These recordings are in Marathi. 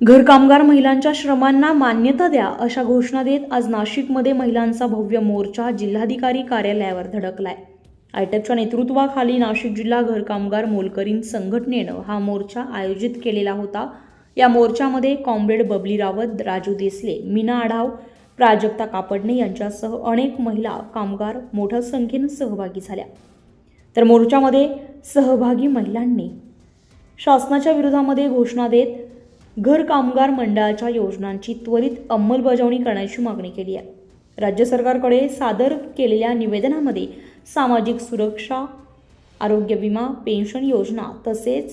घरकामगार महिलांच्या श्रमांना मान्यता द्या अशा घोषणा देत आज नाशिकमध्ये महिलांचा भव्य मोर्चा जिल्हाधिकारी कार्यालयावर धडकलाय. आयटकच्या नेतृत्वाखाली नाशिक जिल्हा घरकामगार मोलकरीन संघटनेनं हा मोर्चा आयोजित केलेला होता. या मोर्चामध्ये कॉम्रेड बबली रावत राजू देसले मीना आढाव प्राजक्ता कापडणे यांच्यासह अनेक महिला कामगार मोठ्या संख्येनं सहभागी झाल्या. तर मोर्चामध्ये सहभागी महिलांनी शासनाच्या विरोधामध्ये घोषणा देत घर कामगार मंडळाच्या योजनांची त्वरित अंमलबजावणी करण्याची मागणी केली आहे. राज्य सरकारकडे सादर केलेल्या निवेदनामध्ये सामाजिक सुरक्षा आरोग्य विमा पेन्शन योजना तसेच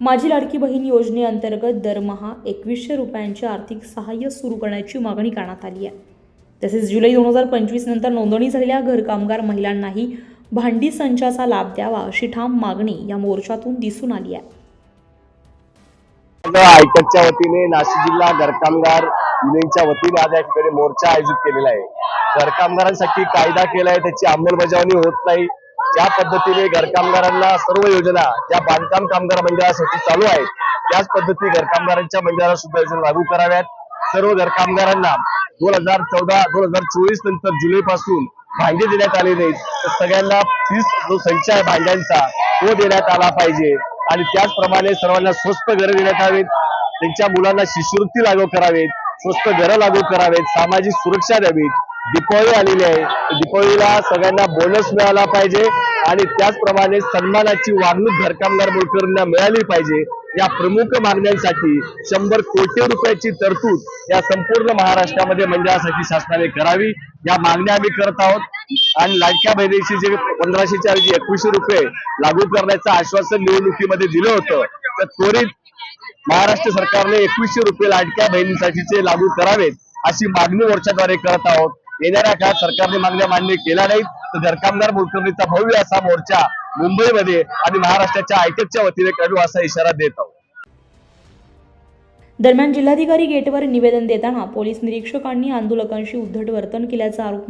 माझी लाडकी बहीण योजनेअंतर्गत दरमहा एकवीसशे रुपयांचे आर्थिक सहाय्य सुरू करण्याची मागणी करण्यात आली आहे. तसेच जुलै दोन हजार पंचवीस नंतर नोंदणी झालेल्या घरकामगार महिलांनाही भांडी संचाचा लाभ द्यावा अशी ठाम मागणी या मोर्चातून दिसून आली आहे. आयटकच्या वतीने नाशिक जिल्हा घरकामगार युनियनच्या वतीने आज या ठिकाणी मोर्चा आयोजित केलेला आहे. घरकामगारांसाठी कायदा केलाय त्याची अंमलबजावणी होत नाही. ज्या पद्धतीने घरकामगारांना सर्व योजना ज्या बांधकाम कामगार मंडळासाठी चालू आहेत त्याच पद्धती घरकामगारांच्या मंडळाला सुद्धा योजना लागू कराव्यात. सर्व घरकामगारांना दोन हजार चौदा दोन हजार चोवीस नंतर जुलै पासून भांडे देण्यात आले नाहीत. तर सगळ्यांना फीस जो संच आहे भांड्यांचा तो देण्यात आला पाहिजे. आणि त्याचप्रमाणे सर्वांना स्वस्त घरं देण्यात यावेत त्यांच्या मुलांना शिष्यवृत्ती लागू करावेत. स्वस्त घरं लागू करावेत. सामाजिक सुरक्षा द्यावीत. दीपावली आलेली आहे. दीपावलीला सगळ्यांना बोनस मिळाला पाहिजे. आणि त्याचप्रमाणे सन्मानाची वागणूक घरकामदार मोलकरींना मिळाली पाहिजे. या प्रमुख मागण्यांसाठी शंभर कोटी रुपयाची तरतूद या संपूर्ण महाराष्ट्रामध्ये मंडळासाठी शासनाने करावी. या मागण्या आम्ही करत आहोत. आणि लाडक्या बहिणीशी जे पंधराशेच्या ऐवजी एकवीसशे रुपये लागू करण्याचं आश्वासन निवडणुकीमध्ये दिलं होतं तर त्वरित महाराष्ट्र सरकारने एकवीसशे रुपये लाडक्या बहिणीसाठीचे लागू करावेत अशी मागणी मोर्चाद्वारे करत आहोत. येणाऱ्या काळात सरकारने मागण्या मान्य केल्या नाहीत तर धरकामदार मुलकर्णीचा भव्य असा मोर्चा मुंबईमध्ये आणि महाराष्ट्राच्या आयटकच्या वतीने काढू असा इशारा देत आहोत. दरम्यान जिल्हाधिकारी गेटवर निवेदन देताना पोलीस निरीक्षकांनी आंदोलकांशी उद्धट वर्तन केल्याचा आरोप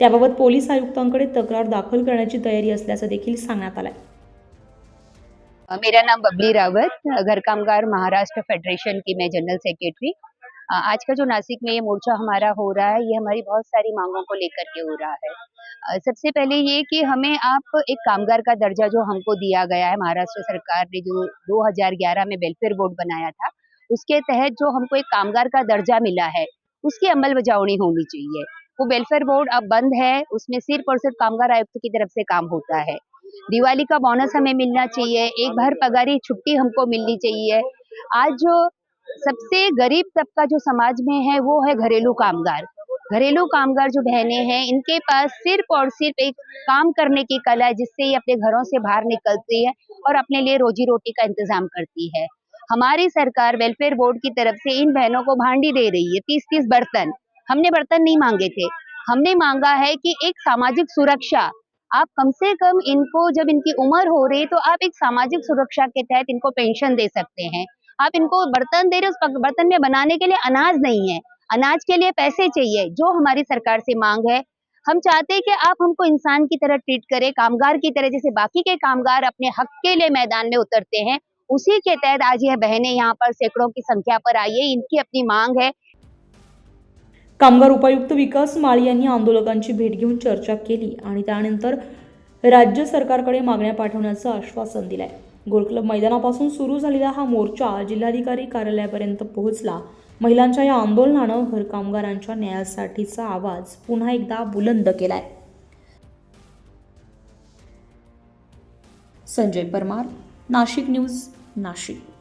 त्याबाबत पोलीस आयुक्तांकडे तक्रार दाखल करण्याची तयारी असल्याचं देखील मेरा नाम बबली रावत, घर कामगार महाराष्ट्र फेडरेशन की मैं जनरल सेक्रेटरी. आज का जो नासिक में ये मोर्चा हमारा हो रहा है, ये हमारी बहुत सारी मांगों को लेकर के हो रहा है। सबसे पहले ये कि हमें आप एक कामगार का दर्जा जो हमको दिया गया है, महाराष्ट्र सरकार ने जो 2011 में वेलफेयर बोर्ड बनाया था उसके तहत जो हमको एक कामगार का दर्जा मिला है, उसकी अमल बजावनी होनी चाहिए। वो वेलफेयर बोर्ड अब बंद है, उसमें सिर्फ़ और सिर्फ़ कामगार आयुक्त की तरफ़ से काम होता है। दिवाली का बोनस हमें मिलना चाहिए, एक भर पगारी छुट्टी हमको मिलनी चाहिए। आज जो सबसे गरीब तबका जो समाज में है, वो है घरेलू कामगार। घरेलू कामगार जो बहनें हैं, इनके पास सिर्फ़ और सिर्फ़ एक काम करने की कला है, जिससे ये अपने घरों से बाहर निकलती है और अपने लिए रोजी रोटी का इंतज़ाम करती है। हमारी सरकार वेलफेयर बोर्ड की तरफ़ से इन बहनों को भांडी दे रही है तीस तीस बर्तन। हमने बर्तन नहीं मांगे थे। हमने मांगा है कि एक सामाजिक सुरक्षा। आप कम से कम इनको, जब इनकी उम्र हो रही है तो आप एक सामाजिक सुरक्षा के तहत इनको पेंशन दे सकते हैं। आप इनको बर्तन दे रहे उस बर्तन में बनाने के लिए अनाज नहीं है। अनाज के लिए पैसे चाहिए, जो हमारी सरकार से मांग है। हम चाहते हैं कि आप हमको इंसान की तरह ट्रीट करें, कामगार की तरह, जैसे बाकी के कामगार अपने हक के लिए मैदान में उतरते हैं। उसी के तहत आज यह बहनें यहाँ पर सैकड़ों की संख्या पर आई है। इनकी अपनी मांग है। कामगार उपायुक्त विकास माळी यांनी आंदोलकांची भेट घेऊन चर्चा केली आणि त्यानंतर राज्य सरकारकडे मागण्या पाठवण्याचं आश्वासन दिलंय. गोलक्लब मैदानापासून सुरू झालेला हा मोर्चा जिल्हाधिकारी कार्यालयापर्यंत पोहोचला. महिलांच्या या आंदोलनानं घर कामगारांच्या न्यायासाठीचा आवाज पुन्हा एकदा बुलंद केलाय. संजय परमार नाशिक न्यूज. नाशिक